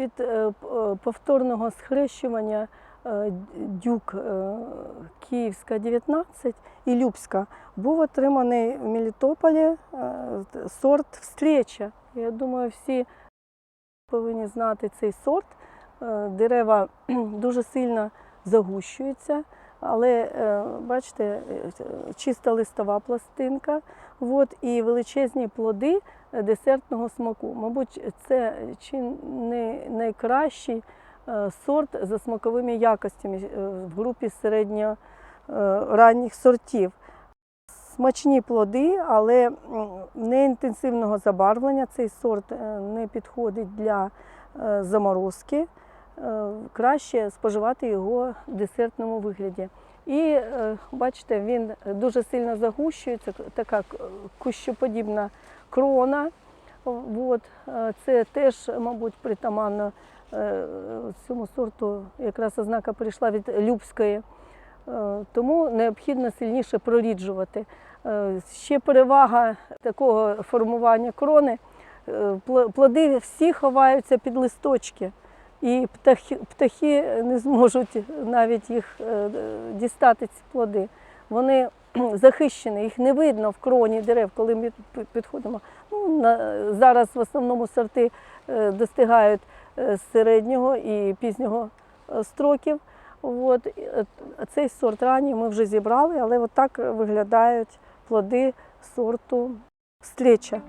від е, е, повторного схрещування е, дюк Київська 19 і Любська був отриманий в Мелітополі сорт встреча. Я думаю, всі повинні знати цей сорт. Дерева дуже сильно загущуються, але е, бачите, е, чиста листова пластинка, от, і величезні плоди е, десертного смаку. Мабуть, це чи не найкращий сорт за смаковими якостями в групі середньоранніх сортів. Смачні плоди, але не інтенсивного забарвлення. Цей сорт не підходить для заморозки. Е, Краще споживати його в десертному вигляді. І е, бачите, він дуже сильно загущується, така кущоподібна крона. От. е, Це теж, мабуть, притаманно цьому сорту, якраз ознака прийшла від Любської. Тому необхідно сильніше проріджувати. Ще перевага такого формування крони. Плоди всі ховаються під листочки, і птахи, птахи не зможуть навіть їх е, дістати ці плоди. Вони захищені, їх не видно в кроні дерев, коли ми пі- підходимо. Ну, на, зараз в основному сорти е, достигають е, середнього і пізнього строків. От, цей сорт ранній ми вже зібрали, але от так виглядають плоди сорту встреча.